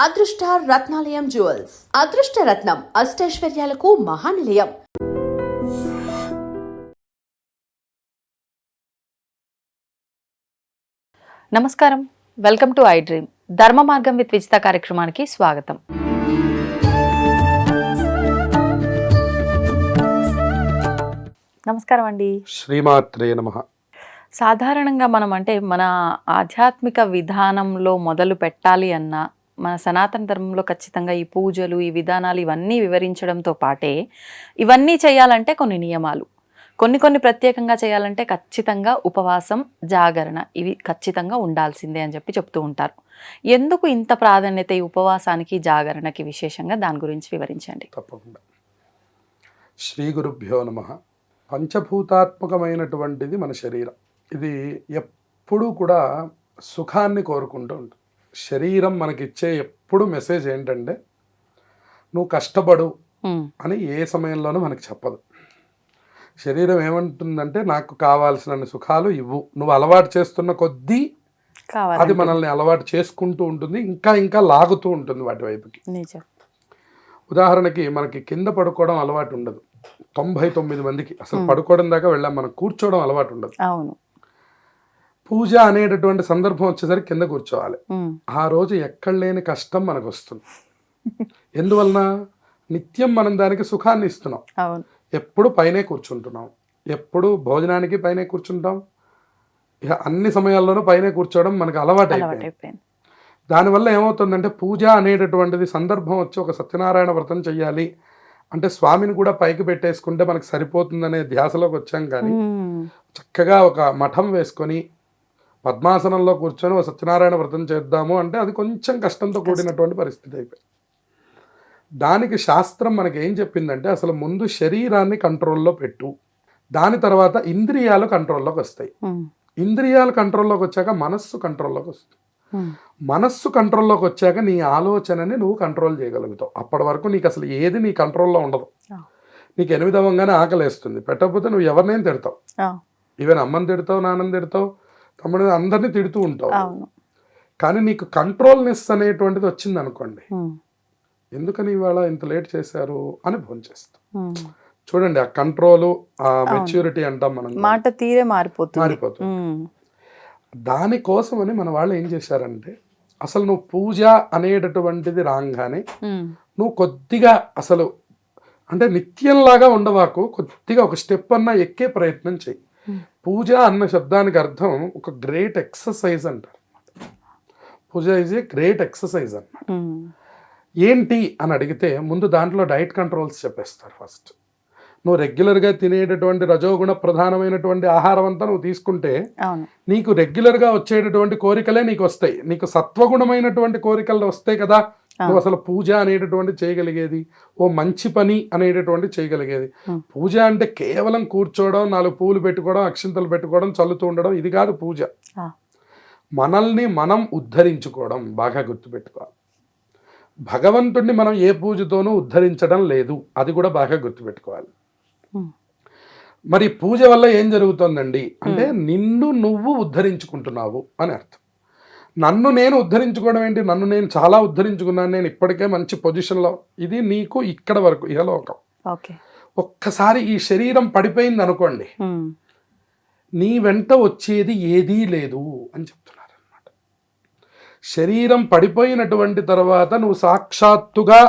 అదృష్ట రత్నాలయం జ్యువెల్స్. అదృష్ట రత్నం అష్టైశ్వర్యాలకు మహానిలయం. నమస్కారం. Welcome to I dream. ధర్మ మార్గం విత్ విజిత కార్యక్రమానికి స్వాగతం. నమస్కారం అండి. శ్రీమాత్రే నమ. సాధారణంగా మనం అంటే మన ఆధ్యాత్మిక విధానంలో మొదలు పెట్టాలి అన్నా మన సనాతన ధర్మంలో ఖచ్చితంగా ఈ పూజలు ఈ విధానాలు ఇవన్నీ వివరించడంతో పాటే ఇవన్నీ చేయాలంటే కొన్ని నియమాలు. కొన్ని కొన్ని ప్రత్యేకంగా చేయాలంటే ఖచ్చితంగా ఉపవాసం జాగరణ ఇవి ఖచ్చితంగా ఉండాల్సిందే అని చెప్పి చెప్తూ ఉంటారు. ఎందుకు ఇంత ప్రాధాన్యత ఈ ఉపవాసానికి జాగరణకి విశేషంగా దాని గురించి వివరించండి. తప్పకుండా. శ్రీ గురుభ్యో నమ. పంచభూతాత్మకమైనటువంటిది మన శరీరం. ఇది ఎప్పుడూ కూడా సుఖాన్ని కోరుకుంటూ ఉంటుంది. శరీరం మనకిచ్చే ఎప్పుడు మెసేజ్ ఏంటంటే నువ్వు కష్టపడు అని ఏ సమయంలోనూ మనకి చెప్పదు. శరీరం ఏమంటుందంటే నాకు కావాల్సిన సుఖాలు ఇవ్వు. నువ్వు అలవాటు చేస్తున్న కొద్దీ అది మనల్ని అలవాటు చేసుకుంటూ ఉంటుంది ఇంకా ఇంకా లాగుతూ ఉంటుంది వాటి వైపుకి. ఉదాహరణకి మనకి కింద పడుకోవడం అలవాటు ఉండదు. తొంభై తొమ్మిది మందికి. అసలు పడుకోవడం దాకా వెళ్ళాం మనం కూర్చోవడం అలవాటు ఉండదు. అవును. పూజ అనేటటువంటి సందర్భం వచ్చేసరికి కింద కూర్చోవాలి. ఆ రోజు ఎక్కడ లేని కష్టం మనకు వస్తుంది ఎందువలన? నిత్యం మనం దానికి సుఖాన్ని ఇస్తున్నాం. ఎప్పుడు పైనే కూర్చుంటున్నాం. ఎప్పుడు భోజనానికి పైనే కూర్చుంటాం. ఇక అన్ని సమయాల్లోనూ పైనే కూర్చోవడం మనకు అలవాటు అయిపోయింది దానివల్ల ఏమవుతుందంటే పూజ అనేటటువంటిది సందర్భం వచ్చి ఒక సత్యనారాయణ వ్రతం చెయ్యాలి. అంటే స్వామిని కూడా పైకి పెట్టేసుకుంటే మనకు సరిపోతుందనే ధ్యాసలోకి వచ్చాం కానీ చక్కగా ఒక మఠం వేసుకొని పద్మాసనంలో కూర్చొని సత్యనారాయణ వ్రతం చేద్దాము అంటే అది కొంచెం కష్టంతో కూడినటువంటి పరిస్థితి అయిపోయింది. దానికి శాస్త్రం మనకి ఏం చెప్పిందంటే అసలు ముందు శరీరాన్ని కంట్రోల్లో పెట్టు. దాని తర్వాత ఇంద్రియాలు కంట్రోల్లోకి వస్తాయి. ఉమ్, ఇంద్రియాలు కంట్రోల్లోకి వచ్చాక మనస్సు కంట్రోల్లోకి వస్తుంది. ఉమ్, మనస్సు కంట్రోల్లోకి వచ్చాక నీ ఆలోచనని నువ్వు కంట్రోల్ చేయగలుగుతావు. అప్పటి వరకు నీకు అసలు ఏది నీ కంట్రోల్లో ఉండదు. నీకు ఎనిమిది అవ్వగానే ఆకలేస్తుంది. పెట్టకపోతే నువ్వు ఎవరినైనా తిడతావు. ఈవెన్ అమ్మని తిడతావు నాన్నని తిడతావు తమ్ముడిని అందరినీ తిడుతూ ఉంటావు. కానీ నీకు కంట్రోల్నెస్ అనేటువంటిది వచ్చింది అనుకోండి ఎందుకని ఇవాళ ఇంత లేట్ చేశారు అని ఫోన్ చేస్తాం. చూడండి ఆ కంట్రోలు ఆ మెచ్యూరిటీ అంటాం మనం మాట తీరే మారిపోతుంది. మారిపోతుంది. దానికోసమని మన వాళ్ళు ఏం చేశారంటే అసలు నువ్వు పూజ అనేటటువంటిది రాగానే నువ్వు కొద్దిగా అసలు అంటే నిత్యంలాగా ఉండవాకు కొద్దిగా ఒక స్టెప్ అన్నా ఎక్కే ప్రయత్నం చెయ్యి. Hmm. పూజ అన్న శబ్దానికి అర్థం ఒక గ్రేట్ ఎక్సర్సైజ్ అంటారు. Puja is a great exercise అన్నమాట ఏంటి అని అడిగితే ముందు దాంట్లో డైట్ కంట్రోల్స్ చెప్పేస్తారు ఫస్ట్ నువ్వు రెగ్యులర్గా తినేటటువంటి రజోగుణ ప్రధానమైనటువంటి ఆహారం అంతా నువ్వు తీసుకుంటే నీకు రెగ్యులర్గా వచ్చేటటువంటి కోరికలే నీకు వస్తాయి. నీకు సత్వగుణమైనటువంటి కోరికలు వస్తాయి కదా. నువ్వు అసలు పూజ అనేటటువంటి చేయగలిగేది ఓ మంచి పని అనేటటువంటి చేయగలిగేది. పూజ అంటే కేవలం కూర్చోవడం నాలుగు పూలు పెట్టుకోవడం అక్షింతలు పెట్టుకోవడం చల్లుతూ ఉండడం ఇది కాదు పూజ. మనల్ని మనం ఉద్ధరించుకోవడం బాగా గుర్తుపెట్టుకోవాలి. భగవంతుణ్ణి మనం ఏ పూజతోనూ ఉద్ధరించడం లేదు అది కూడా బాగా గుర్తుపెట్టుకోవాలి. మరి పూజ వల్ల ఏం జరుగుతుందండి? అంటే నిన్ను నువ్వు ఉద్ధరించుకుంటున్నావు అని అర్థం. నన్ను నేను ఉద్ధరించుకోవడం ఏంటి? నన్ను నేను చాలా ఉద్ధరించుకున్నాను. నేను ఇప్పటికే మంచి పొజిషన్లో. ఇది నీకు ఇక్కడ వరకు ఇహలోకం. ఓకే. ఒక్కసారి ఈ శరీరం పడిపోయింది అనుకోండి. నీ వెంట వచ్చేది ఏదీ లేదు అని చెప్తున్నారు అనమాట శరీరం పడిపోయినటువంటి తర్వాత నువ్వు సాక్షాత్తుగా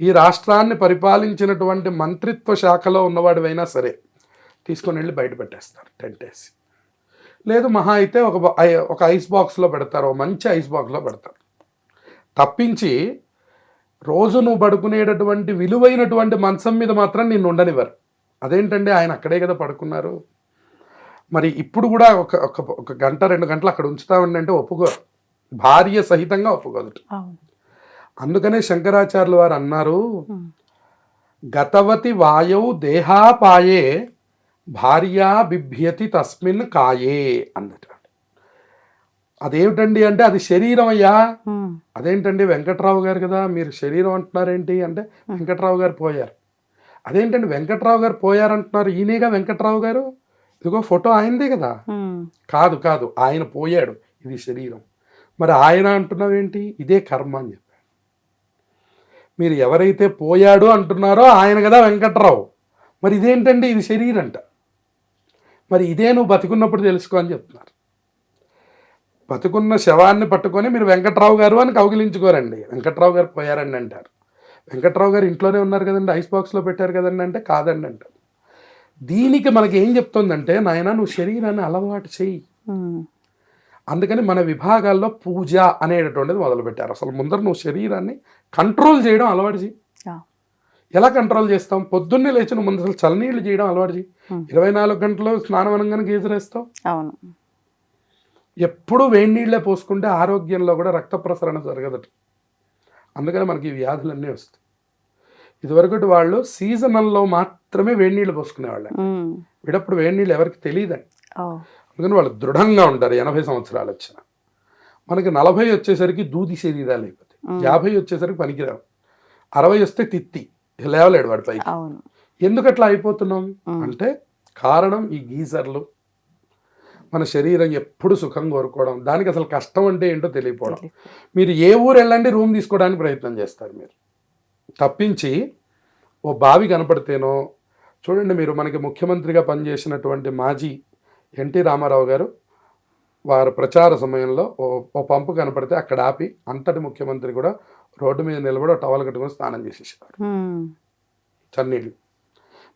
ఈ రాష్ట్రాన్ని పరిపాలించినటువంటి మంత్రిత్వ శాఖలో ఉన్నవాడివైనా సరే తీసుకొని వెళ్ళి బయట పెట్టేస్తారు టెంట్ వేసి. లేదు మహా అయితే ఒక ఒక ఐస్ బాక్స్లో పెడతారు ఒక మంచి ఐస్ బాక్స్లో పెడతారు. తప్పించి రోజు నువ్వు పడుకునేటటువంటి విలువైనటువంటి మంచం మీద మాత్రం నిన్ను ఉండనివ్వరు. అదేంటండి? ఆయన అక్కడే కదా పడుకున్నారు. మరి ఇప్పుడు కూడా ఒక ఒక ఒక గంట రెండు గంటలు అక్కడ ఉంచుతామండి అంటే ఒప్పుకోరు. భార్య సహితంగా ఒప్పుకోదు. అందుకనే శంకరాచార్యులు వారు అన్నారు గతవతి వాయౌ దేహాపాయే భార్యా బిభ్యతి తస్మిన్ కాయే అన్నట్టు. అదేమిటండి అంటే అది శరీరం అయ్యా? అదేంటండి వెంకట్రావు గారు కదా మీరు శరీరం అంటున్నారేంటి అంటే వెంకట్రావు గారు పోయారు. అదేంటండి వెంకట్రావు గారు పోయారంటున్నారు ఈయనేగా వెంకట్రావు గారు? ఇదిగో ఫోటో ఆయనదే కదా. కాదు కాదు ఆయన పోయాడు ఇది శరీరం. మరి ఆయన అంటున్నావేంటి? ఇదే కర్మ అని చెప్పాడు. మీరు ఎవరైతే పోయాడు అంటున్నారో ఆయన కదా వెంకట్రావు. మరి ఇదేంటండి? ఇది శరీరంట. మరి ఇదే నువ్వు బతికున్నప్పుడు తెలుసుకో అని చెప్తున్నారు. బతుకున్న శవాన్ని పట్టుకొని మీరు వెంకట్రావు గారు అని కౌగిలించుకోరండి. వెంకట్రావు గారు పోయారండి అంటారు. వెంకట్రావు గారు ఇంట్లోనే ఉన్నారు కదండి ఐస్ బాక్స్లో పెట్టారు కదండి అంటే కాదండి అంటారు. దీనికి మనకి ఏం చెప్తుందంటే నాయన నువ్వు శరీరాన్ని అలవాటు చెయ్యి. అందుకని మన విభాగాల్లో పూజ అనేటటువంటిది మొదలుపెట్టారు. అసలు ముందర నువ్వు శరీరాన్ని కంట్రోల్ చేయడం అలవాటు చేయి ఎలా కంట్రోల్ చేస్తాం? పొద్దున్నే లేచి నువ్వు ముందు అసలు చల్లనీళ్ళు చేయడం అలవాటు చేయి. ఇరవై నాలుగు గంటలు స్నానం అనగానే గీజర్ వేస్తావు అవును. ఎప్పుడు వేడి నీళ్ళే పోసుకుంటే ఆరోగ్యంలో కూడా రక్త ప్రసరణ జరగదట. అందుకని మనకి ఈ వ్యాధులన్నీ వస్తాయి. ఇదివరకటి వాళ్ళు సీజనల్లో మాత్రమే వేడి నీళ్ళు పోసుకునేవాళ్ళు వీడప్పుడు వేడి నీళ్ళు ఎవరికి తెలియదండి. అందుకని వాళ్ళు దృఢంగా ఉంటారు. ఎనభై సంవత్సరాలు వచ్చిన. మనకి నలభై వచ్చేసరికి దూది శరీరాలు అయిపోతాయి. యాభై వచ్చేసరికి పనికిరావు. అరవై వస్తే తిత్తి. లేవలేడు వాడి పైకి. అవును. ఎందుకు అట్లా అయిపోతున్నాం. అంటే కారణం ఈ గీజర్లు. మన శరీరం ఎప్పుడు సుఖం కోరుకోవడం దానికి అసలు కష్టం అంటే ఏంటో తెలియపోవడం. తెలియదు. మీరు ఏ ఊరు వెళ్ళండి రూమ్ తీసుకోవడానికి ప్రయత్నం చేస్తారు మీరు. తప్పించి ఓ బావి కనపడితేనో చూడండి మీరు మనకి ముఖ్యమంత్రిగా పనిచేసినటువంటి మాజీ ఎన్టీ రామారావు గారు వారి ప్రచార సమయంలో ఓ పంపు కనపడితే అక్కడ ఆపి అంతటి ముఖ్యమంత్రి కూడా రోడ్డు మీద నిలబడి టవల్ కట్టుకొని స్నానం చేసేసేవారు ఉమ్, చన్నీళ్ళు.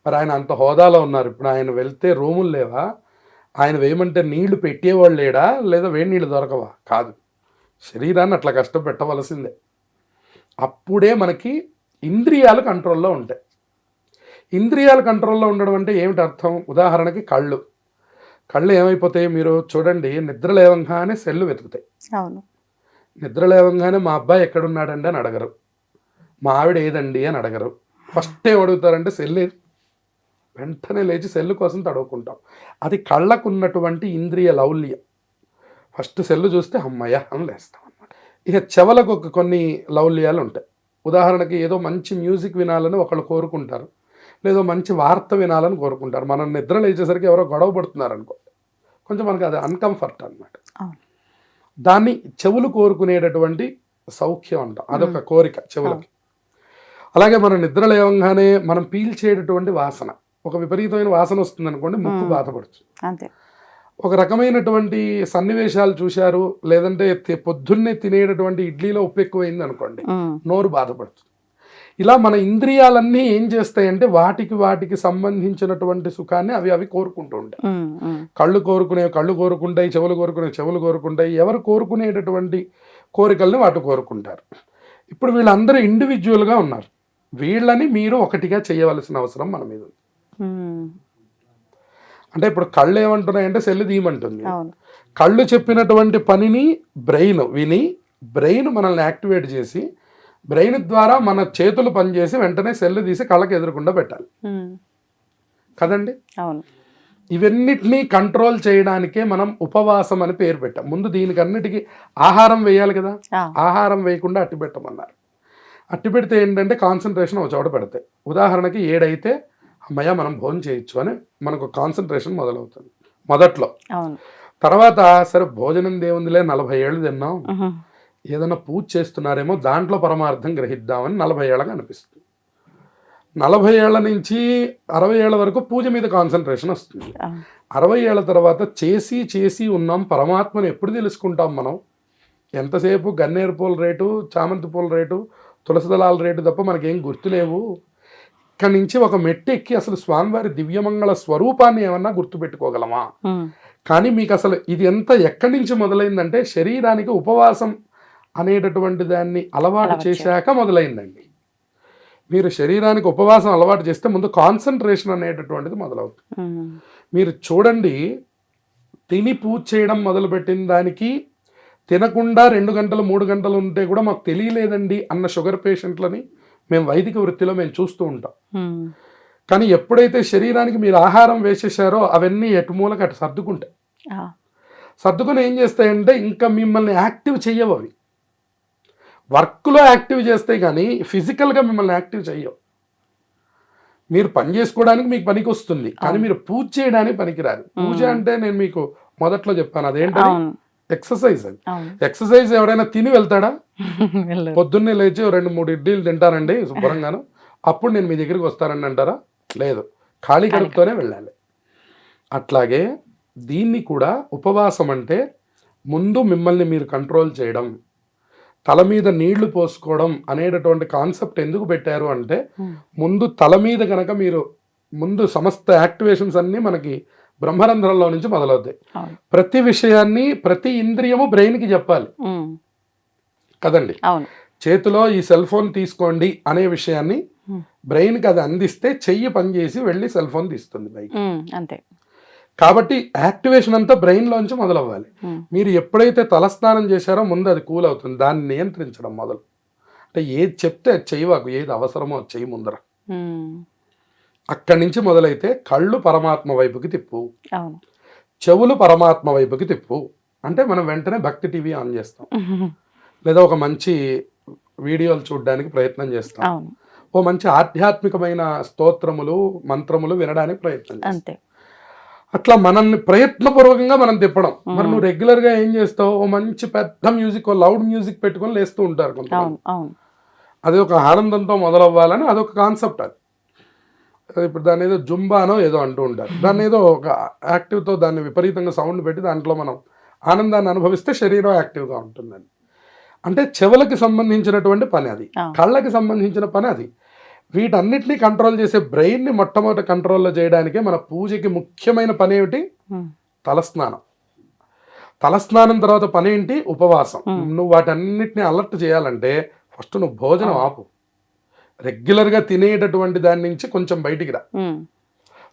మరి ఆయన అంత హోదాలో ఉన్నారు. ఇప్పుడు ఆయన వెళ్తే రూములు లేవా? ఆయన వేయమంటే నీళ్ళు పెట్టేవాళ్ళు లేడా? లేదా వేడి నీళ్ళు దొరకవా? కాదు. శరీరాన్ని అట్లా కష్టపెట్టవలసిందే. అప్పుడే మనకి ఇంద్రియాలు కంట్రోల్లో ఉంటాయి. ఇంద్రియాలు కంట్రోల్లో ఉండడం అంటే ఏమిటి అర్థం? ఉదాహరణకి కళ్ళు. కళ్ళు ఏమైపోతాయి? మీరు చూడండి నిద్ర లేవంగానే సెల్లు వెతుకుతాయి. అవును. నిద్ర లేవంగానే మా అబ్బాయి ఎక్కడున్నాడండి అని అడగరు. మా ఆవిడ ఏదండి అని అడగరు. ఫస్ట్ ఏం అడుగుతారంటే సెల్ వెంటనే లేచి సెల్లు కోసం తడువుకుంటాం. అది కళ్ళకు ఉన్నటువంటి ఇంద్రియ లౌల్యం. ఫస్ట్ సెల్లు చూస్తే అమ్మయ్య అని లేస్తాం అనమాట ఇక చెవలకు ఒక కొన్ని లౌల్యాలు ఉంటాయి. ఉదాహరణకి ఏదో మంచి మ్యూజిక్ వినాలని ఒకళ్ళు కోరుకుంటారు. లేదో మంచి వార్త వినాలని కోరుకుంటారు. మనం నిద్ర లేచేసరికి ఎవరో గొడవ పడుతున్నారు అనుకో కొంచెం మనకి అది అన్కంఫర్ట్ అన్నమాట. దాన్ని చెవులు కోరుకునేటటువంటి సౌఖ్యం అంటాం. అదొక కోరిక చెవులకి. అలాగే మనం నిద్ర లేవంగానే మనం పీల్చేటటువంటి వాసన. ఒక విపరీతమైన వాసన వస్తుంది అనుకోండి ముక్కు మ్మ్. బాధపడుతుంది అంతే. ఒక రకమైనటువంటి సన్నివేశాలు చూశారు లేదంటే పొద్దున్నే తినేటటువంటి ఇడ్లీలో ఉప్పు ఎక్కువైంది అనుకోండి నోరు బాధపడుతుంది ఇలా మన ఇంద్రియాలన్నీ ఏం చేస్తాయంటే వాటికి వాటికి సంబంధించినటువంటి సుఖాన్ని అవి అవి కోరుకుంటూ ఉంటాయి. కళ్ళు కోరుకునే కళ్ళు కోరుకుంటాయి చెవులు కోరుకునే చెవులు కోరుకుంటాయి ఎవరు కోరుకునేటటువంటి కోరికల్ని వాటి కోరుకుంటారు. ఇప్పుడు వీళ్ళందరూ ఇండివిజువల్గా ఉన్నారు. వీళ్ళని మీరు ఒకటిగా చేయవలసిన అవసరం మన మీద ఉంది. అంటే ఇప్పుడు కళ్ళు ఏమంటున్నాయంటే సెల్లు తీయమంటుంది. కళ్ళు చెప్పినటువంటి పనిని బ్రెయిన్ విని బ్రెయిన్ మనల్ని యాక్టివేట్ చేసి బ్రెయిన్ ద్వారా మన చేతులు పనిచేసి వెంటనే సెల్లు తీసి కళ్ళకి ఎదురకుండా పెట్టాలి. కదండి? అవును. ఇవన్నిటినీ కంట్రోల్ చేయడానికే మనం ఉపవాసం అని పేరు పెట్టాం. ముందు దీనికి అన్నిటికీ ఆహారం వేయాలి కదా? ఆహారం వేయకుండా అట్టి పెట్టమన్నారు. అట్టి పెడితే ఏంటంటే కాన్సన్ట్రేషన్ ఒక చోట పెడతాయి ఉదాహరణకి ఏడైతే అమ్మయ్య మనం భోజనం చేయొచ్చు అని మనకు కాన్సన్ట్రేషన్ మొదలవుతుంది. మొదట్లో. తర్వాత సరే భోజనం దేవుందిలే నలభై ఏళ్ళు తిన్నాం. ఏదైనా పూజ చేస్తున్నారేమో దాంట్లో పరమార్థం గ్రహిద్దామని నలభై ఏళ్ళగా అనిపిస్తుంది. నలభై ఏళ్ళ నుంచి అరవై ఏళ్ళ వరకు పూజ మీద కాన్సన్ట్రేషన్ వస్తుంది. అరవై ఏళ్ళ తర్వాత చేసి చేసి ఉన్నాం పరమాత్మను ఎప్పుడు తెలుసుకుంటాం మనం? ఎంతసేపు గన్నేరు పూల రేటు చామంతి పూల రేటు తులసి దళాల రేటు తప్ప మనకేం గుర్తులేవు ఇక్కడి నుంచి ఒక మెట్టు ఎక్కి అసలు స్వామివారి దివ్యమంగళ స్వరూపాన్ని ఏమన్నా గుర్తుపెట్టుకోగలమా? కానీ మీకు అసలు ఇది ఎంత ఎక్కడి నుంచి మొదలైందంటే శరీరానికి ఉపవాసం అనేటటువంటి దాన్ని అలవాటు చేశాక మొదలైందండి. మీరు శరీరానికి ఉపవాసం అలవాటు చేస్తే ముందు కాన్సన్ట్రేషన్ అనేటటువంటిది మొదలవుతుంది. మీరు చూడండి తిని పూజ చేయడం మొదలుపెట్టిన దానికి తినకుండా రెండు గంటలు మూడు గంటలు ఉంటే కూడా మాకు తెలియలేదండి అన్న షుగర్ పేషెంట్లని మేము వైదిక వృత్తిలో మేము చూస్తూ ఉంటాం. కానీ ఎప్పుడైతే శరీరానికి మీరు ఆహారం వేసేసారో అవన్నీ ఎటు మూలకు అటు సర్దుకుంటాయి. సర్దుకొని ఏం చేస్తాయంటే ఇంకా మిమ్మల్ని యాక్టివ్ చెయ్యవు అవి. వర్క్లో యాక్టివ్ చేస్తాయి కానీ ఫిజికల్గా మిమ్మల్ని యాక్టివ్ చెయ్యవు. మీరు పని చేసుకోవడానికి మీకు పనికి వస్తుంది కానీ మీరు పూజ చేయడానికి పనికిరాదు పూజ అంటే నేను మీకు మొదట్లో చెప్పాను అదేంటది? ఎక్సర్సైజ్ అది. ఎక్సర్సైజ్ ఎవరైనా తిని వెళ్తాడా. పొద్దున్నే లేచి రెండు మూడు ఇడ్లీలు తింటానండి శుభ్రంగాను. అప్పుడు నేను మీ దగ్గరికి వస్తానని అంటారా? లేదు. ఖాళీ కడుపుతోనే వెళ్ళాలి. అట్లాగే దీన్ని కూడా ఉపవాసం అంటే ముందు మిమ్మల్ని మీరు కంట్రోల్ చేయడం. తల మీద నీళ్ళు పోసుకోవడం అనేటటువంటి కాన్సెప్ట్ ఎందుకు పెట్టారు అంటే. ముందు తల మీద కనుక మీరు ముందు సమస్త యాక్టివేషన్స్ అన్నీ మనకి బ్రహ్మరంధ్రంలో నుంచి మొదలవుతాయి ప్రతి విషయాన్ని ప్రతి ఇంద్రియము బ్రెయిన్కి చెప్పాలి ఉమ్. కదండి చేతిలో ఈ సెల్ ఫోన్ తీసుకోండి అనే విషయాన్ని. బ్రెయిన్కి అది అందిస్తే చెయ్యి పనిచేసి వెళ్ళి సెల్ ఫోన్ తీస్తుంది బైక్. అంతే కాబట్టి యాక్టివేషన్ అంతా బ్రెయిన్లోంచి మొదలవ్వాలి. మీరు ఎప్పుడైతే తలస్నానం చేశారో ముందు అది కూల్ అవుతుంది. దాన్ని నియంత్రించడం మొదలు. అంటే ఏది చెప్తే అది చేయవాకు. ఏది అవసరమో అది చెయ్యి ముందర. అక్కడి నుంచి మొదలైతే కళ్ళు పరమాత్మ వైపుకి తిప్పు. చెవులు పరమాత్మ వైపుకి తిప్పు. అంటే మనం వెంటనే భక్తి టీవీ ఆన్ చేస్తాం. లేదా ఒక మంచి వీడియోలు చూడడానికి ప్రయత్నం చేస్తాం. ఓ మంచి ఆధ్యాత్మికమైన స్తోత్రములు మంత్రములు వినడానికి ప్రయత్నం చేస్తాం. అట్లా మనల్ని ప్రయత్నపూర్వకంగా మనం తిప్పడం. మరి. నువ్వు రెగ్యులర్గా ఏం చేస్తావు? ఓ మంచి పెద్ద మ్యూజిక్ లౌడ్ మ్యూజిక్ పెట్టుకొని లేస్తూ ఉంటారు కొంతమంది. అవును అది ఒక ఆనందంతో మొదలవ్వాలని అదొక కాన్సెప్ట్ అది. ఇప్పుడు దాని ఏదో జుంబానో ఏదో అంటూ ఉంటారు. దాన్ని ఏదో ఒక యాక్టివ్తో దాన్ని విపరీతంగా సౌండ్ పెట్టి దాంట్లో మనం ఆనందాన్ని అనుభవిస్తే శరీరం యాక్టివ్గా ఉంటుందని. అంటే చెవులకి సంబంధించినటువంటి పని అది. కళ్ళకి సంబంధించిన పని అది. వీటన్నిటిని కంట్రోల్ చేసే బ్రెయిన్ని మొట్టమొదటి కంట్రోల్లో చేయడానికే మన పూజకి ముఖ్యమైన పని ఏమిటి. తలస్నానం. తలస్నానం తర్వాత పని ఏంటి? ఉపవాసం. నువ్వు వాటన్నిటిని అలర్ట్ చేయాలంటే ఫస్ట్ నువ్వు భోజనం ఆపు. రెగ్యులర్గా తినేటటువంటి దాని నుంచి కొంచెం బయటికి రా.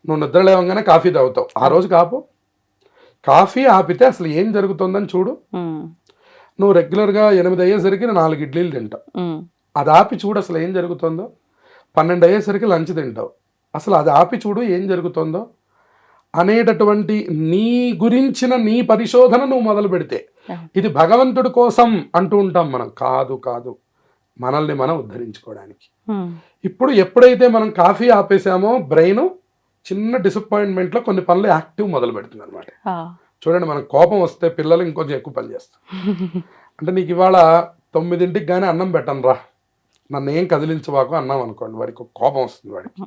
నువ్వు నిద్ర లేవగానే కాఫీ తాగుతావు. ఆ రోజు కాపు. కాఫీ ఆపితే అసలు ఏం జరుగుతుందని చూడు. నువ్వు రెగ్యులర్గా ఎనిమిది అయ్యేసరికి నాలుగు ఇడ్లీలు తింటావు. అది ఆపి చూడు అసలు ఏం జరుగుతుందో. పన్నెండు అయ్యేసరికి లంచ్ తింటావు. అసలు అది ఆపి చూడు ఏం జరుగుతుందో. అనేటటువంటి నీ గురించిన నీ పరిశోధన నువ్వు మొదలు పెడితే. ఇది భగవంతుడి కోసం అంటూ ఉంటాం మనం. కాదు కాదు. మనల్ని మనం ఉద్ధరించుకోవడానికి. ఇప్పుడు ఎప్పుడైతే మనం కాఫీ ఆపేసామో బ్రెయిన్ చిన్న డిసప్పాయింట్మెంట్లో కొన్ని పనులు యాక్టివ్ మొదలు పెడుతుంది అనమాట. చూడండి మనకు కోపం వస్తే పిల్లలు ఇంకొంచెం ఎక్కువ పని చేస్తారు. అంటే నీకు ఇవాళ తొమ్మిదింటికి కానీ అన్నం పెట్టను రా నన్ను ఏం కదిలించవాకు అన్నాం అనుకోండి. వాడికి ఒక కోపం వస్తుంది వాడికి.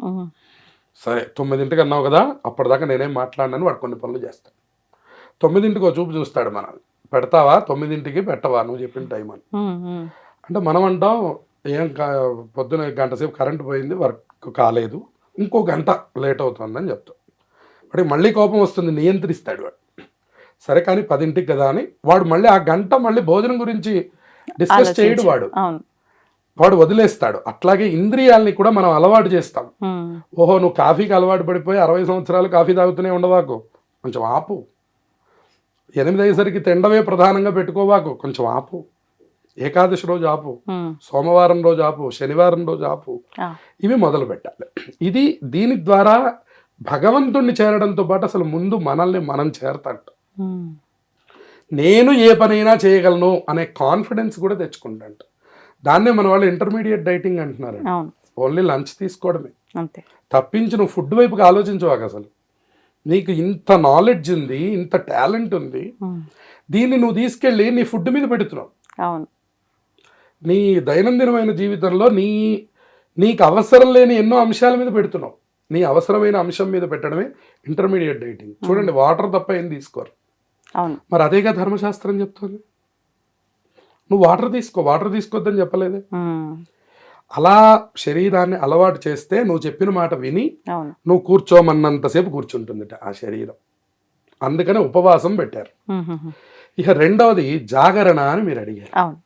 సరే తొమ్మిదింటికి అన్నావు కదా అప్పటిదాకా నేనేం మాట్లాడినాను వాడు కొన్ని పనులు చేస్తాడు. తొమ్మిదింటికి ఒక చూపు చూస్తాడు మనల్ని. పెడతావా? తొమ్మిదింటికి పెట్టవా? నువ్వు చెప్పిన టైం అని. అంటే మనం అంటాం ఏం పొద్దున గంట సేపు కరెంట్ పోయింది వర్క్ కాలేదు ఇంకో గంట లేట్ అవుతుందని చెప్తాం. వాడికి మళ్ళీ కోపం వస్తుంది నియంత్రిస్తాడు వాడు. సరే కానీ పదింటికి కదా అని వాడు మళ్ళీ ఆ గంట మళ్ళీ భోజనం గురించి డిస్కస్ చేయడు. వాడు. వాడు వదిలేస్తాడు. అట్లాగే ఇంద్రియాల్ని కూడా మనం అలవాటు చేస్తాం. ఓహో నువ్వు కాఫీకి అలవాటు పడిపోయి అరవై సంవత్సరాలు కాఫీ తాగుతూనే ఉండవాకు. కొంచెం ఆపు. ఎనిమిది అయ్యేసరికి తిండమే ప్రధానంగా పెట్టుకోవాకు. కొంచెం ఆపు. ఏకాదశి రోజు ఆపు. సోమవారం రోజు ఆపు. శనివారం రోజు ఆపు. ఇవి మొదలు పెట్టాలి. ఇది దీని ద్వారా భగవంతుణ్ణి చేరడంతో పాటు అసలు ముందు మనల్ని మనం చేరతాంట ఉమ్. నేను ఏ పనైనా చేయగలను అనే కాన్ఫిడెన్స్ కూడా తెచ్చుకుంటాంట దాన్నే మన వాళ్ళు ఇంటర్మీడియట్ డైటింగ్ అంటున్నారు. ఓన్లీ లంచ్ తీసుకోవడమే. అంతే. తప్పించి నువ్వు ఫుడ్ వైపుకి ఆలోచించవాక అసలు? నీకు ఇంత నాలెడ్జ్ ఉంది ఇంత టాలెంట్ ఉంది. దీన్ని నువ్వు తీసుకెళ్ళి నీ ఫుడ్ మీద పెడుతున్నావు. అవును. నీ దైనందినమైన జీవితంలో నీ నీకు అవసరం లేని ఎన్నో అంశాల మీద పెడుతున్నావు. నీ అవసరమైన అంశం మీద పెట్టడమే ఇంటర్మీడియట్ డైటింగ్ చూడండి వాటర్ తప్ప ఏం తీసుకోరు. మరి అదేగా ధర్మశాస్త్రం చెప్తుంది? నువ్వు వాటర్ తీసుకో వాటర్ తీసుకోవద్దని చెప్పలేదే. అలా శరీరాన్ని అలవాటు చేస్తే నువ్వు చెప్పిన మాట విని నువ్వు కూర్చోమన్నంతసేపు కూర్చుంటుందిట ఆ శరీరం. అందుకనే ఉపవాసం పెట్టారు. ఇక రెండవది జాగరణ అని మీరు అడిగారు.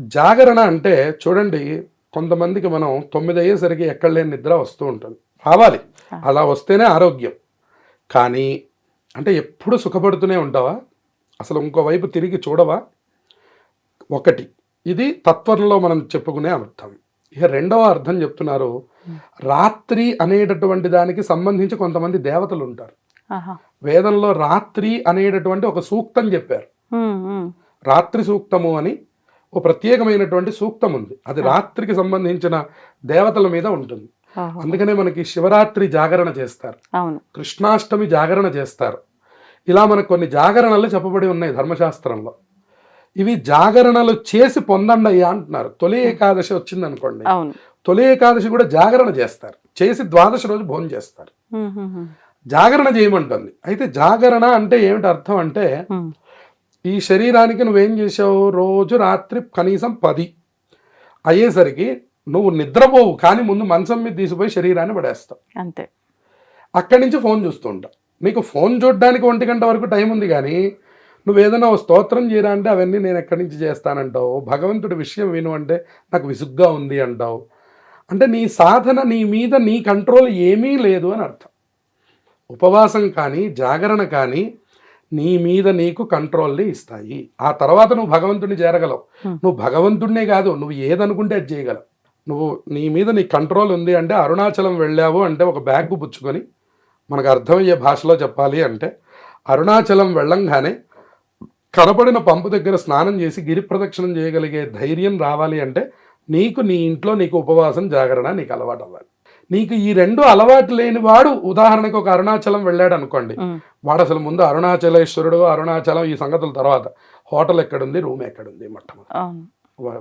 జాగరణ అంటే చూడండి కొంతమందికి మనం తొమ్మిది అయ్యేసరికి ఎక్కడ లేని నిద్ర వస్తూ ఉంటుంది. రావాలి అలా వస్తేనే ఆరోగ్యం. కానీ అంటే ఎప్పుడు సుఖపడుతూనే ఉంటావా? అసలు ఇంకోవైపు తిరిగి చూడవా? ఒకటి. ఇది తత్వంలో మనం చెప్పుకునే అర్థం. ఇక రెండవ అర్థం చెప్తున్నారు రాత్రి అనేటటువంటి దానికి సంబంధించి కొంతమంది దేవతలు ఉంటారు. వేదంలో రాత్రి అనేటటువంటి ఒక సూక్తం చెప్పారు. రాత్రి సూక్తము అని ఓ ప్రత్యేకమైనటువంటి సూక్తం ఉంది. అది రాత్రికి సంబంధించిన దేవతల మీద ఉంటుంది. అందుకనే మనకి శివరాత్రి జాగరణ చేస్తారు. కృష్ణాష్టమి జాగరణ చేస్తారు. ఇలా మనకు కొన్ని జాగరణలు చెప్పబడి ఉన్నాయి ధర్మశాస్త్రంలో. ఇవి జాగరణలు చేసి పొందండి అయ్యా అంటున్నారు. తొలి ఏకాదశి వచ్చింది అనుకోండి తొలి ఏకాదశి కూడా జాగరణ చేస్తారు. చేసి ద్వాదశి రోజు భోజనం చేస్తారు. జాగరణ చేయమంటుంది. అయితే జాగరణ అంటే ఏమిటి అర్థం అంటే ఈ శరీరానికి నువ్వేం చేసావు రోజు రాత్రి కనీసం పది అయ్యేసరికి నువ్వు నిద్రపోవు కానీ ముందు మంచం మీద తీసిపోయి శరీరాన్ని పడేస్తావు. అంతే. అక్కడి నుంచి ఫోన్ చూస్తూ ఉంటావు నీకు ఫోన్ చూడడానికి ఒంటి గంట వరకు టైం ఉంది కానీ నువ్వు ఏదైనా స్తోత్రం చేయరా అంటే అవన్నీ నేను ఎక్కడి నుంచి చేస్తానంటావు? భగవంతుడి విషయం విను అంటే నాకు విసుగ్గా ఉంది అంటావు. అంటే నీ సాధన నీ మీద నీ కంట్రోల్ ఏమీ లేదు అని అర్థం. ఉపవాసం కానీ జాగరణ కానీ నీ మీద నీకు కంట్రోల్ని ఇస్తాయి. ఆ తర్వాత నువ్వు భగవంతుడిని చేరగలవు. నువ్వు భగవంతుడినే కాదు నువ్వు ఏదనుకుంటే అది చేయగలవు. నువ్వు నీ మీద నీ కంట్రోల్ ఉంది అంటే అరుణాచలం వెళ్ళావు అంటే ఒక బ్యాగ్ పుచ్చుకొని మనకు అర్థమయ్యే భాషలో చెప్పాలి అంటే అరుణాచలం వెళ్ళంగానే కనపడిన పంపు దగ్గర స్నానం చేసి గిరి ప్రదక్షిణం చేయగలిగే ధైర్యం రావాలి అంటే నీకు నీ ఇంట్లో నీకు ఉపవాసం జాగరణ నీకు అలవాటు అవ్వాలి. నీకు ఈ రెండు అలవాటు లేని వాడు ఉదాహరణకు ఒక అరుణాచలం వెళ్ళాడు అనుకోండి. వాడు అసలు ముందు అరుణాచలేశ్వరుడు అరుణాచలం ఈ సంగతుల తర్వాత హోటల్ ఎక్కడుంది రూమ్ ఎక్కడుంది మొట్టమొదటి.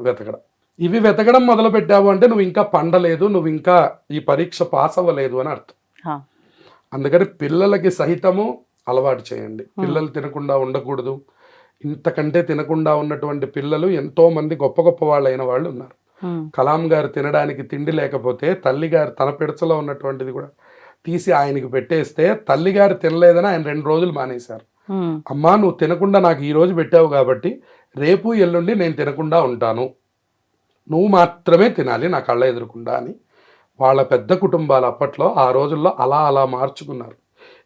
వెతకడం. ఇవి వెతకడం మొదలు పెట్టావు అంటే నువ్వు ఇంకా పండలేదు నువ్వు ఇంకా ఈ పరీక్ష పాస్ అవ్వలేదు అని అర్థం. అందుకని పిల్లలకి సహితము అలవాటు చేయండి. పిల్లలు తినకుండా ఉండకూడదు. ఇంతకంటే తినకుండా ఉన్నటువంటి పిల్లలు ఎంతో మంది గొప్ప గొప్ప వాళ్ళు అయిన వాళ్ళు ఉన్నారు. కలాం గారు తినడానికి తిండి లేకపోతే తల్లిగారు తన పిడచలో ఉన్నటువంటిది కూడా తీసి ఆయనకి పెట్టేస్తే తల్లిగారు తినలేదని ఆయన రెండు రోజులు మానేశారు. అమ్మా నువ్వు తినకుండా నాకు ఈ రోజు పెట్టావు కాబట్టి రేపు ఎల్లుండి నేను తినకుండా ఉంటాను. నువ్వు మాత్రమే తినాలి నా కళ్ళ ఎదురకుండా అని వాళ్ళ పెద్ద కుటుంబాలు అప్పట్లో ఆ రోజుల్లో అలా అలా మార్చుకున్నారు.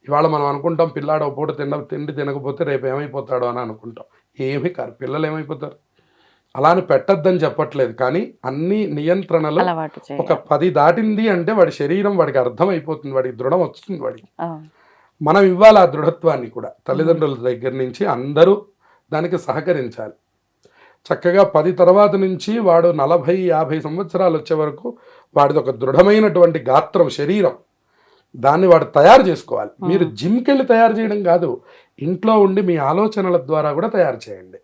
ఇవాళ మనం అనుకుంటాం పిల్లాడు పూట తిన తిండి తినకపోతే రేపు ఏమైపోతాడో అని అనుకుంటాం. ఏమీ కాదు పిల్లలు ఏమైపోతారు? అలా అని పెట్టద్దని చెప్పట్లేదు కానీ అన్ని నియంత్రణలు ఒక పది దాటింది అంటే వాడి శరీరం వాడికి అర్థం అయిపోతుంది వాడికి దృఢం వస్తుంది వాడికి. మనం ఇవ్వాలి ఆ దృఢత్వాన్ని కూడా. తల్లిదండ్రుల దగ్గర నుంచి అందరూ దానికి సహకరించాలి. చక్కగా పది తర్వాత నుంచి వాడు నలభై యాభై సంవత్సరాలు వచ్చే వరకు వాడిది ఒక దృఢమైనటువంటి గాత్రం శరీరం. దాన్ని వాడు తయారు చేసుకోవాలి. మీరు జిమ్కి వెళ్ళి తయారు చేయడం కాదు ఇంట్లో ఉండి మీ ఆలోచనల ద్వారా కూడా తయారు చేయండి.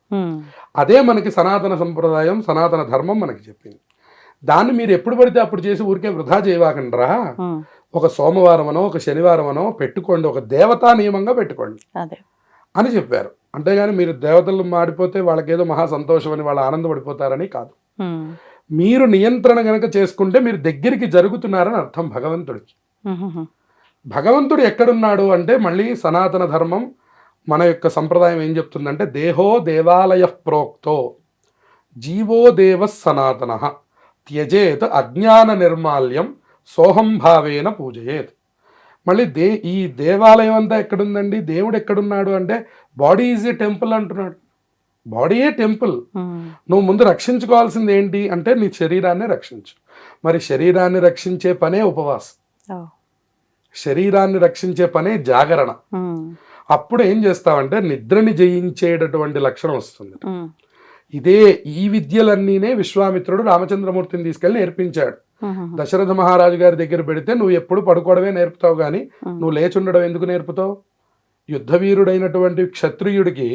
అదే మనకి సనాతన సంప్రదాయం సనాతన ధర్మం మనకి చెప్పింది. దాన్ని మీరు ఎప్పుడు పడితే అప్పుడు చేసి ఊరికే వృధా చేయవాకండ్రా. ఒక సోమవారమనో ఒక శనివారమనో పెట్టుకోండి ఒక దేవతా నియమంగా పెట్టుకోండి. అని చెప్పారు. అంతేగాని మీరు దేవతలు మాడిపోతే వాళ్ళకేదో మహా సంతోషం అని వాళ్ళు ఆనందపడిపోతారని కాదు. మీరు నియంత్రణ గనక చేసుకుంటే మీరు దగ్గరికి జరుగుతున్నారని అర్థం భగవంతుడికి. భగవంతుడు ఎక్కడున్నాడు అంటే మళ్ళీ సనాతన ధర్మం మన యొక్క సంప్రదాయం ఏం చెప్తుందంటే దేహో దేవాలయ ప్రోక్తో జీవో దేవ సనాతన త్యజేత్ అజ్ఞాన నిర్మాల్యం సోహం భావేన పూజయేత్. మళ్ళీ దే ఈ దేవాలయం అంతా ఎక్కడుందండి? దేవుడు ఎక్కడున్నాడు అంటే బాడీ ఈజ్ ఏ టెంపుల్ అంటున్నాడు. బాడీయే టెంపుల్. నువ్వు ముందు రక్షించుకోవాల్సింది ఏంటి అంటే నీ శరీరాన్ని రక్షించు. మరి శరీరాన్ని రక్షించే పనే ఉపవాసం. శరీరాన్ని రక్షించే పనే జాగరణ. అప్పుడు ఏం చేస్తావంటే నిద్రని జయించేటటువంటి లక్షణం వస్తుంది. ఇదే ఈ విద్యలన్నీనే విశ్వామిత్రుడు రామచంద్రమూర్తిని తీసుకెళ్ళి నేర్పించాడు. దశరథ మహారాజు గారి దగ్గర పెడితే నువ్వు ఎప్పుడు పడుకోవడమే నేర్పుతావు కానీ. నువ్వు లేచి ఉండడం ఎందుకు నేర్పుతావు? యుద్ధవీరుడైనటువంటి క్షత్రియుడికి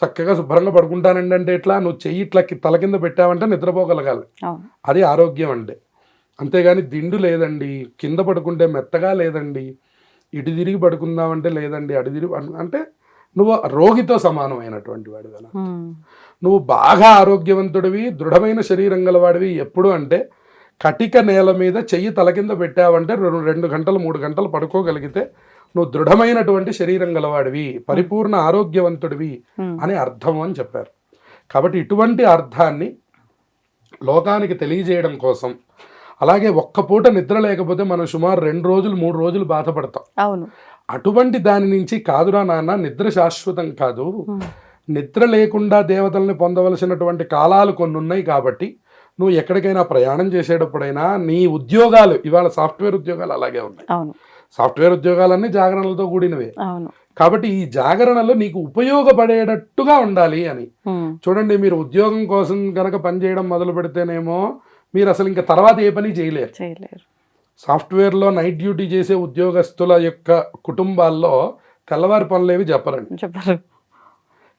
చక్కగా శుభ్రంగా పడుకుంటానండి అంటే ఎట్లా? నువ్వు చెయ్యి ఇట్లా తల కింద పెట్టావంటే నిద్రపోగలగాలి. అది ఆరోగ్యం అంటే. అంతేగాని దిండు లేదండి కింద పడుకుంటే మెత్తగా లేదండి ఇటు తిరిగి పడుకుందామంటే లేదండి అటు తిరిగి అంటే నువ్వు రోగితో సమానమైనటువంటి వాడు కదా నువ్వు బాగా ఆరోగ్యవంతుడివి దృఢమైన శరీరం గలవాడివి. ఎప్పుడు అంటే కటిక నేల మీద చెయ్యి తల కింద పెట్టావంటే రెండు రెండు గంటలు మూడు గంటలు పడుకోగలిగితే నువ్వు దృఢమైనటువంటి శరీరం గలవాడివి పరిపూర్ణ ఆరోగ్యవంతుడివి అని అర్థం అని చెప్పారు. కాబట్టి ఇటువంటి అర్థాన్ని లోకానికి తెలియజేయడం కోసం అలాగే ఒక్క పూట నిద్ర లేకపోతే మనం సుమారు రెండు రోజులు మూడు రోజులు బాధపడతాం. అవును. అటువంటి దాని నుంచి కాదురా నాన్న నిద్ర శాశ్వతం కాదు. నిద్ర లేకుండా దేవతల్ని పొందవలసినటువంటి కాలాలు కొన్ని ఉన్నాయి కాబట్టి నువ్వు ఎక్కడికైనా ప్రయాణం చేసేటప్పుడైనా నీ ఉద్యోగాలు ఇవాళ సాఫ్ట్వేర్ ఉద్యోగాలు అలాగే ఉన్నాయి. సాఫ్ట్వేర్ ఉద్యోగాలన్నీ జాగరణలతో కూడినవే. కాబట్టి ఈ జాగరణలు నీకు ఉపయోగపడేటట్టుగా ఉండాలి అని. చూడండి మీరు ఉద్యోగం కోసం కనుక పనిచేయడం మొదలు పెడితేనేమో మీరు అసలు ఇంకా తర్వాత ఏ పని చేయలేరు. చేయలేరు. సాఫ్ట్వేర్లో నైట్ డ్యూటీ చేసే ఉద్యోగస్తుల యొక్క కుటుంబాల్లో తెల్లవారి పనులేవి చెప్పరండి. చెప్పారు.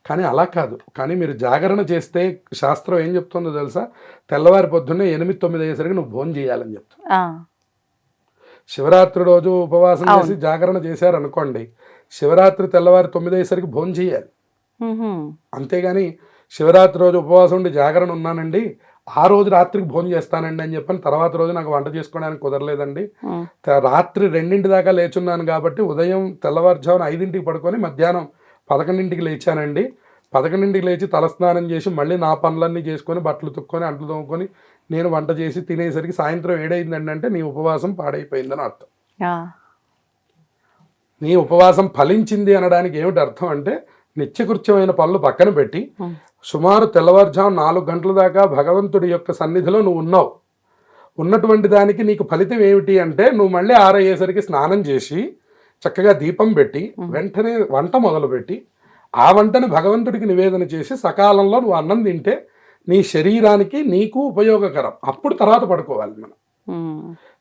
కానీ అలా కాదు. కానీ మీరు జాగరణ చేస్తే శాస్త్రం ఏం చెప్తుందో తెలుసా? తెల్లవారి పొద్దున్నే ఎనిమిది తొమ్మిది అయ్యేసరికి నువ్వు భోజనం చేయాలని చెప్తుంది ఆ, శివరాత్రి రోజు ఉపవాసం. చేసి జాగరణ చేశారనుకోండి శివరాత్రి తెల్లవారి తొమ్మిది అయ్యేసరికి భోజనం చేయాలి. అంతేగాని శివరాత్రి రోజు ఉపవాసం ఉండి జాగరణ ఉన్నానండి ఆ రోజు రాత్రికి భోజనం చేస్తానండి అని చెప్పని తర్వాత రోజు నాకు వంట చేసుకోవడానికి కుదరలేదండి. రాత్రి రెండింటి దాకా లేచున్నాను కాబట్టి ఉదయం తెల్లవారుజామున ఐదింటికి పడుకొని మధ్యాహ్నం పదకొండింటికి లేచానండి. పదకొండింటికి లేచి తలస్నానం చేసి మళ్ళీ నా పనులన్నీ చేసుకొని బట్టలు తుక్కొని అంట్లు తోముకొని నేను వంట చేసి తినేసరికి సాయంత్రం ఏడైందండి అంటే నీ ఉపవాసం పాడైపోయిందని అర్థం. నీ ఉపవాసం ఫలించింది అనడానికి ఏమిటి అర్థం అంటే నిత్యకృత్యమైన పనులు పక్కన పెట్టి సుమారు తెల్లవారుజాము నాలుగు గంటల దాకా భగవంతుడి యొక్క సన్నిధిలో నువ్వు ఉన్నావు. ఉన్నటువంటి దానికి నీకు ఫలితం ఏమిటి అంటే నువ్వు మళ్ళీ ఆరయ్యేసరికి స్నానం చేసి చక్కగా దీపం పెట్టి వెంటనే వంట మొదలుపెట్టి ఆ వంటని భగవంతుడికి నివేదన చేసి సకాలంలో నువ్వు అన్నం తింటే నీ శరీరానికి నీకు ఉపయోగకరం. అప్పుడు తర్వాత పడుకోవాలి మనం.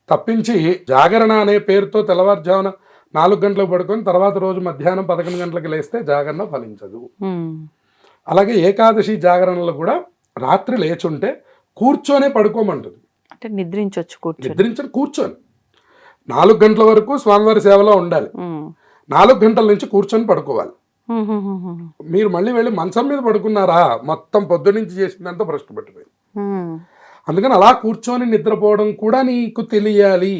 తప్పించి జాగరణ అనే పేరుతో తెల్లవారుజామున నాలుగు గంటలకు పడుకొని తర్వాత రోజు మధ్యాహ్నం పదకొండు గంటలకు లేస్తే జాగరణ ఫలించదు. అలాగే ఏకాదశి జాగరణలో కూడా రాత్రి లేచుంటే కూర్చొనే పడుకోమంటుంది. అంటే నిద్రించవచ్చు కూర్చొని. నిద్రించని కూర్చొని. నాలుగు గంటల వరకు స్వామివారి సేవలో ఉండాలి. నాలుగు గంటల నుంచి కూర్చొని పడుకోవాలి. మీరు మళ్ళీ వెళ్ళి మంచం మీద పడుకున్నారా? మొత్తం పొద్దు నుంచి చేసిందంతా భ్రష్టు పట్టిపోయింది. అందుకని అలా కూర్చొని నిద్రపోవడం కూడా నీకు తెలియాలి.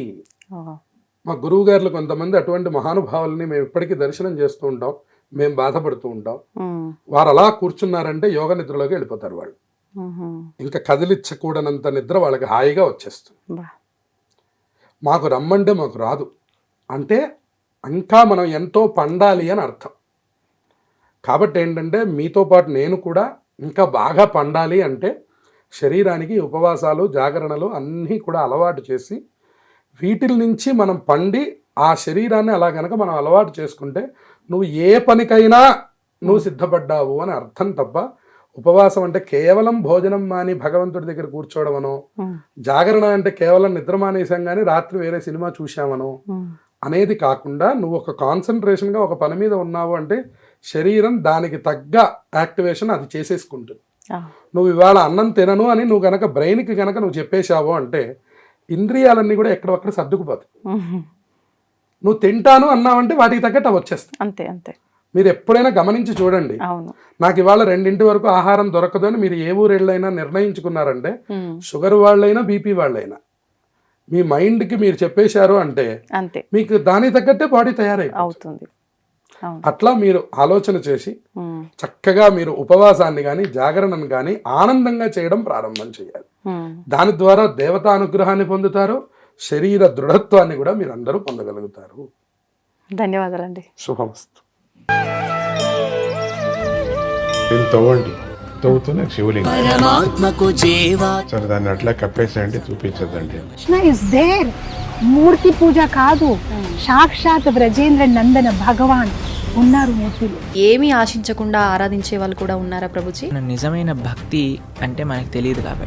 మా గురువు గారులు కొంతమంది అటువంటి మహానుభావుల్ని మేము ఇప్పటికీ దర్శనం చేస్తూ ఉంటాం మేము బాధపడుతూ ఉంటాం. వారు అలా కూర్చున్నారంటే యోగ నిద్రలోకి వెళ్ళిపోతారు వాళ్ళు. ఇంకా కదిలించకూడనంత నిద్ర వాళ్ళకి హాయిగా వచ్చేస్తుంది. మాకు రమ్మంటే మాకు రాదు. అంటే ఇంకా మనం ఎంతో పండాలి అని అర్థం. కాబట్టి ఏంటంటే మీతో పాటు నేను కూడా ఇంకా బాగా పండాలి అంటే శరీరానికి ఉపవాసాలు జాగరణలు అన్నీ కూడా అలవాటు చేసి వీటిల నుంచి మనం పండి ఆ శరీరాన్ని అలా గనక మనం అలవాటు చేసుకుంటే నువ్వు ఏ పనికైనా నువ్వు సిద్ధపడ్డావు అని అర్థం తప్ప ఉపవాసం అంటే కేవలం భోజనం మాని భగవంతుడి దగ్గర కూర్చోవడమనో జాగరణ అంటే కేవలం నిద్ర మానేసాం కానీ రాత్రి వేరే సినిమా చూశామనో మ్, అనేది కాకుండా నువ్వు ఒక కాన్సన్ట్రేషన్గా ఒక పని మీద ఉన్నావు అంటే శరీరం దానికి తగ్గ యాక్టివేషన్ అది చేసేసుకుంటుంది. నువ్వు ఇవాళ అన్నం తినను అని నువ్వు గనక బ్రెయిన్కి గనక నువ్వు చెప్పేశావు అంటే ఇంద్రియాలన్నీ కూడా ఎక్కడొక్కడ సర్దుకుపోతాయి. నువ్వు తింటాను అన్నావంటే వాటికి తగ్గట్టు అవి వచ్చేస్తాయి. అంతే అంతే. మీరు ఎప్పుడైనా గమనించి చూడండి. నాకు ఇవాళ రెండింటి వరకు ఆహారం దొరకదు అని మీరు ఏ ఊరు వెళ్ళైనా నిర్ణయించుకున్నారంటే షుగర్ వాళ్ళైనా బీపీ వాళ్ళైనా. మీ మైండ్కి మీరు చెప్పేశారు అంటే మీకు దానికి తగ్గట్టే బాడీ తయారై అవుతుంది. అట్లా మీరు ఆలోచన చేసి చక్కగా మీరు ఉపవాసాన్ని కానీ జాగరణను కానీ ఆనందంగా చేయడం ప్రారంభం చేయాలి. దాని ద్వారా దేవతా అనుగ్రహాన్ని పొందుతారు శరీర దృఢత్వాన్ని కూడా మీరు అందరూ పొందగలుగుతారు. ధన్యవాదాలండి. శుభమస్తు. తవ్వండి. తవ్వుతూనే శివలింగం. పరమాత్మకు జీవా. సరే దాన్ని అట్లా కప్పేసేయండి చూపించదండి కృష్ణ ఇస్ దేర్ మూర్తి పూజ కాదు సాక్షాత్ బ్రజేంద్ర నందన భగవాన్ ఉన్నారు మూర్తిలో. ఏమీ ఆశించకుండా ఆరాధించే వాళ్ళు కూడా ఉన్నారా ప్రభుజీ? నిజమైన భక్తి అంటే మనకు తెలియదు కాబట్టి.